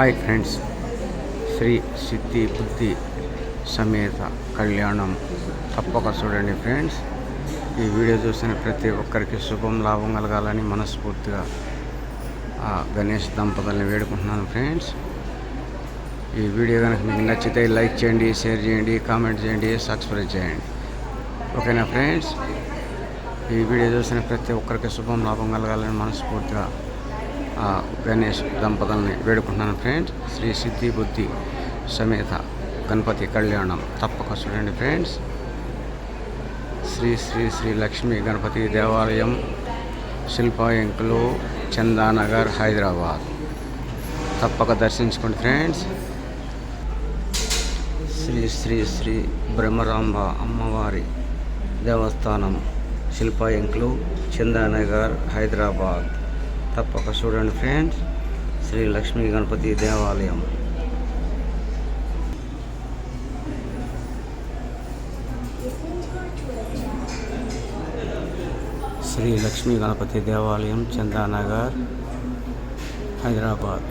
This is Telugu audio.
Hi friends. శ్రీ సిద్ధి బుద్ధి సమేత కళ్యాణం. తప్పక చూడండి ఫ్రెండ్స్. ఈ వీడియో చూసిన ప్రతి ఒక్కరికి శుభం లాభం కలగాలని మనస్ఫూర్తిగా ఆ గణేష్ దంపతుల్ని వేడుకుంటున్నాను ఫ్రెండ్స్. ఈ వీడియో కనుక మీకు నచ్చితే లైక్ చేయండి షేర్ చేయండి కామెంట్ చేయండి సబ్స్క్రైబ్ చేయండి. ఓకేనా ఫ్రెండ్స్? ఈ వీడియో చూసిన ప్రతి ఒక్కరికి శుభం లాభం కలగాలని మనస్ఫూర్తిగా గణేష్ దంపతుల్ని వేడుకుంటున్నాను ఫ్రెండ్స్. శ్రీ సిద్ధి బుద్ధి సమేత గణపతి కళ్యాణం తప్పక చూడండి ఫ్రెండ్స్. శ్రీ శ్రీ శ్రీ లక్ష్మీ గణపతి దేవాలయం శిల్పా ఎంకులు చందానగర్ హైదరాబాద్. తప్పక దర్శించుకోండి ఫ్రెండ్స్. శ్రీ శ్రీ శ్రీ బ్రహ్మరాంబ అమ్మవారి దేవస్థానం శిల్పా ఎంకులు చందానగర్ హైదరాబాద్. తప్పక చూడండి ఫ్రెండ్స్. శ్రీ లక్ష్మీ గణపతి దేవాలయం. శ్రీ లక్ష్మీ గణపతి దేవాలయం చందానగర్ హైదరాబాద్.